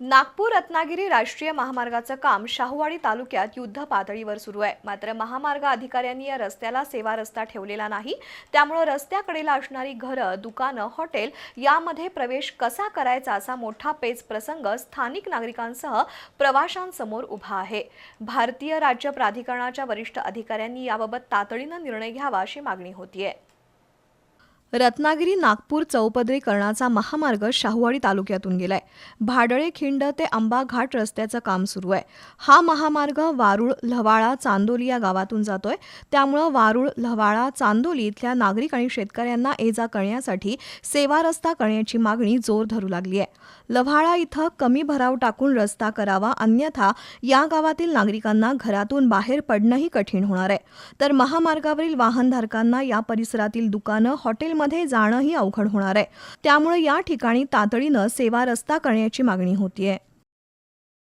नागपूर रत्नागिरी राष्ट्रीय महामार्गाचं काम शाहूवाडी तालुक्यात युद्ध पातळीवर सुरू आहे. मात्र महामार्ग अधिकाऱ्यांनी या रस्त्याला सेवा रस्ता ठेवलेला नाही. त्यामुळं रस्त्याकडेला असणारी घरं दुकानं हॉटेल यामध्ये प्रवेश कसा करायचा असा मोठा पेच प्रसंग स्थानिक नागरिकांसह प्रवाशांसमोर उभा आहे. भारतीय राज्य प्राधिकरणाच्या वरिष्ठ अधिकाऱ्यांनी याबाबत तातडीनं निर्णय घ्यावा अशी मागणी होतीये. रत्नागिरी नागपूर चौपदरीकरणाचा महामार्ग शाहूवाडी तालुक्यातून गेलाय. भाडळे खिंड ते आंबा घाट रस्त्याचं काम सुरू आहे. हा महामार्ग वारुळ लव्हाळा चांदोली या गावातून जातोय. त्यामुळं वारुळ लव्हाळा चांदोली इथल्या नागरिक आणि शेतकऱ्यांना ये जा करण्यासाठी सेवा रस्ता करण्याची मागणी जोर धरू लागली आहे. लव्हाळा इथं कमी भराव टाकून रस्ता करावा अन्यथा या गावातील नागरिकांना घरातून बाहेर पडणंही कठीण होणार आहे. तर महामार्गावरील वाहनधारकांना या परिसरातील दुकानं हॉटेल हॉटेलमध्ये जाणंही अवघड होणार आहे. त्यामुळे या ठिकाणी तातडीनं सेवा रस्ता करण्याची मागणी होतीये.